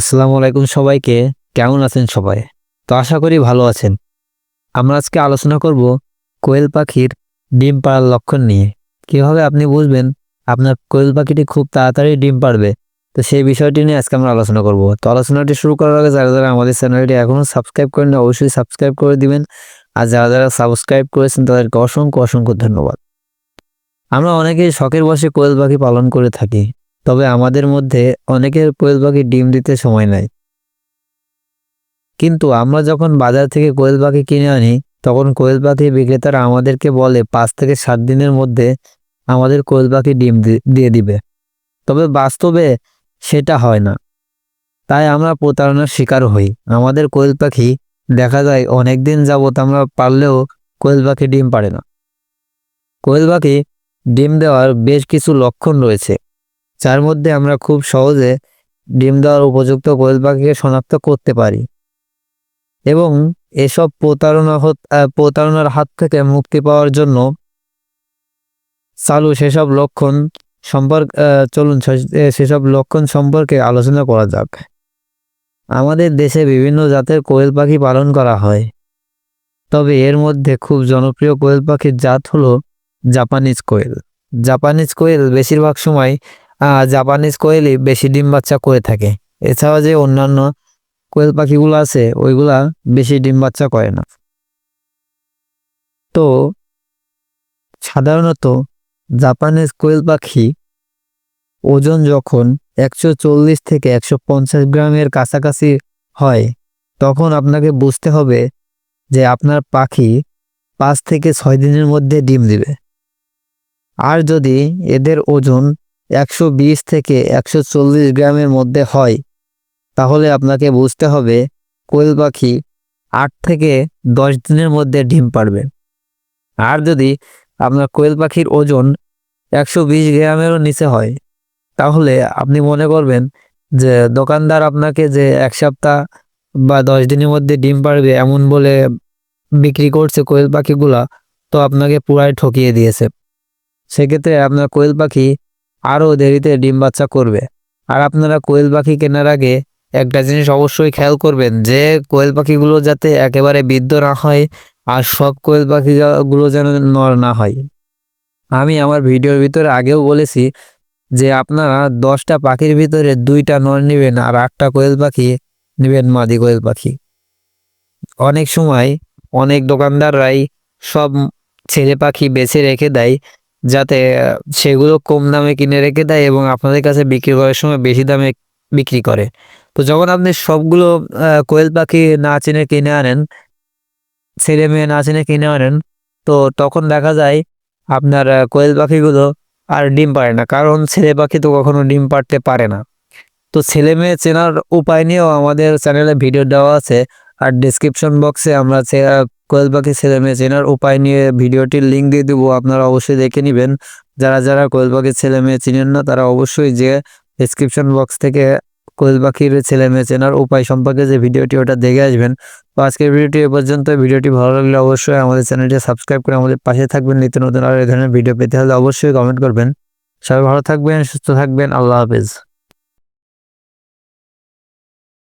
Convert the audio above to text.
আসসালামু আলাইকুম সবাইকে। কেমন আছেন সবাই? তো আশা করি ভালো আছেন। আমরা আজকে আলোচনা করব কোয়েল পাখির ডিম পাড়ার লক্ষণ নিয়ে। কীভাবে আপনি বুঝবেন আপনার কোয়েল পাখিটি খুব তাড়াতাড়ি ডিম পারবে তো সেই বিষয়টি নিয়ে আজকে আমরা আলোচনা করব। তো আলোচনাটি শুরু করার আগে যারা যারা আমাদের চ্যানেলটি এখনও সাবস্ক্রাইব করেন অবশ্যই সাবস্ক্রাইব করে দিবেন। আর যারা যারা সাবস্ক্রাইব করেছেন, তাদেরকে অসংখ্য অসংখ্য ধন্যবাদ। আমরা অনেকেই শখের বসে কোয়েল পাখি পালন করে থাকি। তবে আমাদের মধ্যে অনেকের কোয়েল পাখি ডিম দিতে সময় নাই। কিন্তু আমরা যখন বাজার থেকে কোয়েল পাখি কিনে আনি, তখন কোয়েল পাখি বিক্রেতারা আমাদেরকে বলে, পাঁচ থেকে সাত দিনের মধ্যে আমাদের কোয়েল পাখি ডিম দিয়ে দিবে। তবে বাস্তবে সেটা হয় না। তাই আমরা প্রতারণার শিকার হই। আমাদের কোয়েল পাখি দেখা যায় অনেক দিন যাবৎ আমরা পারলেও কোয়েল পাখি ডিম পারে না। কোয়েল পাখি ডিম দেওয়ার বেশ কিছু লক্ষণ রয়েছে। যার মধ্যে আমরা খুব সহজে ডিম দেওয়ার উপযুক্ত কোয়েল পাখিকে শনাক্ত করতে পারি। এবং এসব প্রতারণা প্রতারণার হাত থেকে মুক্তি পাওয়ার জন্য চালু সেসব লক্ষণ সম্পর্ক চলুন সেসব লক্ষণ সম্পর্কে আলোচনা করা যাক। আমাদের দেশে বিভিন্ন জাতের কোয়েল পাখি পালন করা হয়। তবে এর মধ্যে খুব জনপ্রিয় কোয়েল পাখির জাত হলো জাপানিজ কোয়েল। জাপানিজ কোয়েল বেশিরভাগ সময় জাপানিজ কোয়েলই বেশি ডিম বাচ্চা করে থাকে। এছাড়াও যে অন্যান্য কোয়েল পাখিগুলো আছে, ওইগুলা বেশি ডিম বাচ্চা করে না। তো, সাধারণত জাপানিজ কোয়েল পাখি ওজন যখন একশো চল্লিশ থেকে একশো পঞ্চাশ গ্রামের কাছাকাছি হয়, তখন আপনাকে বুঝতে হবে যে আপনার পাখি পাঁচ থেকে ছয় দিনের মধ্যে ডিম দিবে। আর যদি এদের ওজন একশো বিশ থেকে একশো চল্লিশ গ্রামের মধ্যে হয়। তাহলে আপনাকে বুঝতে হবে, কোয়েল পাখি আট থেকে দশ দিনের মধ্যে ডিম পারবে আর যদি আপনার কোয়েল পাখির ওজন একশো বিশ গ্রামেরও নিচে হয়, তাহলে আপনি মনে করবেন যে দোকানদার আপনাকে যে এক সপ্তাহ বা দশ দিনের মধ্যে ডিম পারবে এমন বলে বিক্রি করছে কোয়েল পাখিগুলা, তো আপনাকে পুরাই ঠকিয়ে দিয়েছে। সেক্ষেত্রে আপনার কোয়েল পাখি আরও দেরিতে ডিম বাচ্চা করবে। আর আপনারা কোয়েল পাখি কেনার আগে একটা জিনিস অবশ্যই খেয়াল করবেন যে, কোয়েল পাখিগুলো যাতে একেবারে বৃদ্ধ না হয় আর সব কোয়েল পাখিগুলো যেন নর না হয়। আমি আমার ভিডিওর ভিতরে আগেও বলেছি যে, আপনারা দশটা পাখির ভিতরে দুইটা নর নেবেন আর আটটা কোয়েল পাখি নেবেন মাদি কোয়েল পাখি। অনেক সময় অনেক দোকানদাররাই সব ছেলে পাখি বেছে রেখে দেয় যাতে সেগুলো কম দামে কিনে রেখে দেয় এবং আপনাদের কাছে বিক্রি করার সময় বেশি দামে বিক্রি করে। তো যখন আপনি সবগুলো কোয়েল পাখি না চিনে কিনে আনেন, ছেলে মেয়ে না চিনে কিনে আনেন, তো তখন দেখা যায় আপনার কোয়েল পাখিগুলো আর ডিম পারে না। কারণ ছেলে পাখি তো কখনো ডিম পারতে পারে না। তো ছেলে মেয়ে চেনার উপায় নিয়েও আমাদের চ্যানেলে ভিডিও দেওয়া আছে। আর ডিসক্রিপশন বক্সে আমরা কোয়েল পাখি ছেলে মেয়ে চেনার উপায় নিয়ে ভিডিওটির লিঙ্ক দিয়ে দেবো, আপনারা অবশ্যই দেখে নেবেন। যারা যারা কোয়েল পাখির ছেলে মেয়ে চিনেন না, তারা অবশ্যই যে ডিসক্রিপশন বক্স থেকে কোয়েল পাখির ছেলে মেয়ে চেনার উপায় সম্পর্কে যে ভিডিওটি, ওটা দেখে আসবেন। তো আজকের ভিডিওটি এ পর্যন্ত। ভিডিওটি ভালো লাগলে অবশ্যই আমাদের চ্যানেলটি সাবস্ক্রাইব করে আমাদের পাশে থাকবেন। নিত্য নতুন আর এই ধরনের ভিডিও পেতে হলে অবশ্যই কমেন্ট করবেন। সবাই ভালো থাকবেন, সুস্থ থাকবেন। আল্লাহ হাফিজ।